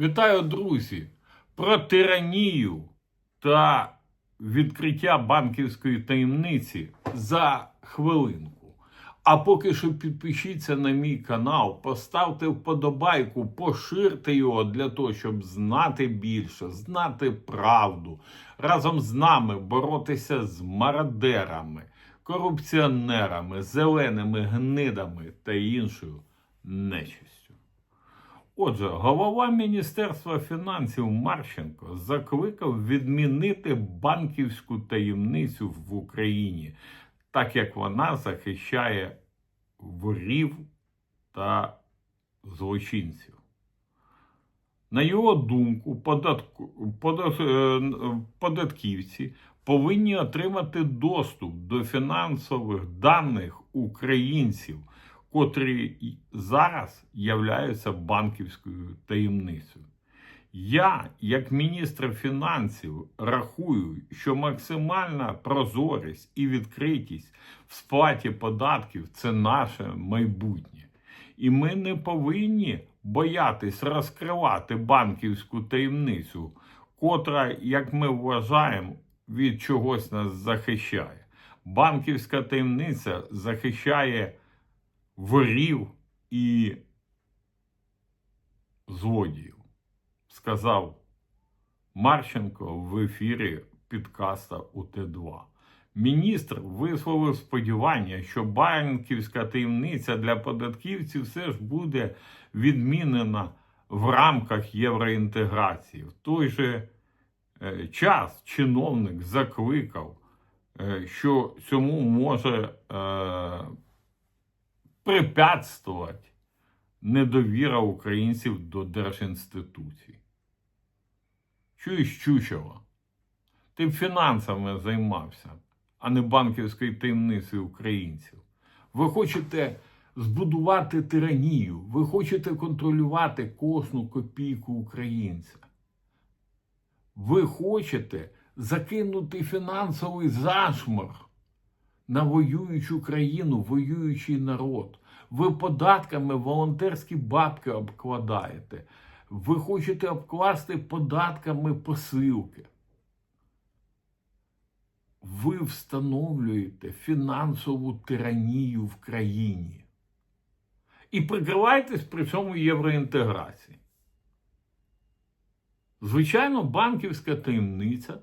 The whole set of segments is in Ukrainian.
Вітаю, друзі! Про тиранію та відкриття банківської таємниці за хвилинку. А поки що підпишіться на мій канал, поставте вподобайку, поширте його для того, щоб знати більше, знати правду, разом з нами боротися з мародерами, корупціонерами, зеленими гнидами та іншою нечистю. Отже, голова Міністерства фінансів Марченко закликав відмінити банківську таємницю в Україні, так як вона захищає ворів та злочинців. На його думку, подат, е, податківці повинні отримати доступ до фінансових даних українців, котрі зараз являються банківською таємницею. Я, як міністр фінансів, рахую, що максимальна прозорість і відкритість в сплаті податків це наше майбутнє. І ми не повинні боятись розкривати банківську таємницю, котра, як ми вважаємо, від чогось нас захищає. Банківська таємниця захищає ворів і злодіїв, сказав Марченко в ефірі підкаста УТ2. Міністр висловив сподівання, що банківська таємниця для податківців все ж буде відмінена в рамках євроінтеграції. В той же е, час чиновник закликав, е, що цьому може е, препятствувати недовіра українців до держінституцій. Чуєш, Чучело, ти б фінансами займався, а не банківською таємницею українців. Ви хочете збудувати тиранію, ви хочете контролювати кожну копійку українця. Ви хочете закинути фінансовий зашмор на воюючу країну, воюючий народ. Ви податками волонтерські бабки обкладаєте. Ви хочете обкласти податками посилки. Ви встановлюєте фінансову тиранію в країні. І прикриваєтесь при цьому євроінтеграції. Звичайно, банківська таємниця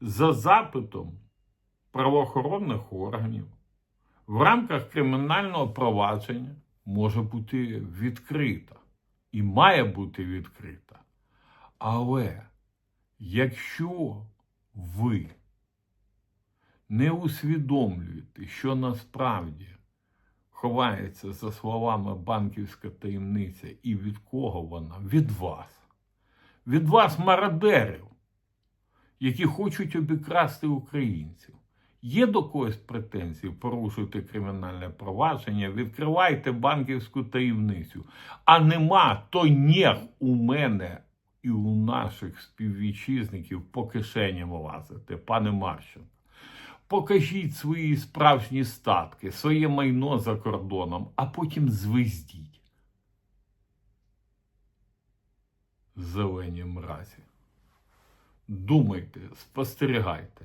за запитом правоохоронних органів в рамках кримінального провадження може бути відкрита і має бути відкрита. Але якщо ви не усвідомлюєте, що насправді ховається за словами банківська таємниця і від кого вона? Від вас. Від вас мародерів, які хочуть обікрасти українців. Є до когось претензії порушуйте кримінальне провадження, відкривайте банківську таємницю. А нема, то ні у мене і у наших співвітчизників по кишеням лазити, пане Марченко. Покажіть свої справжні статки, своє майно за кордоном, а потім звездіть. Зелені мразі. Думайте, спостерігайте,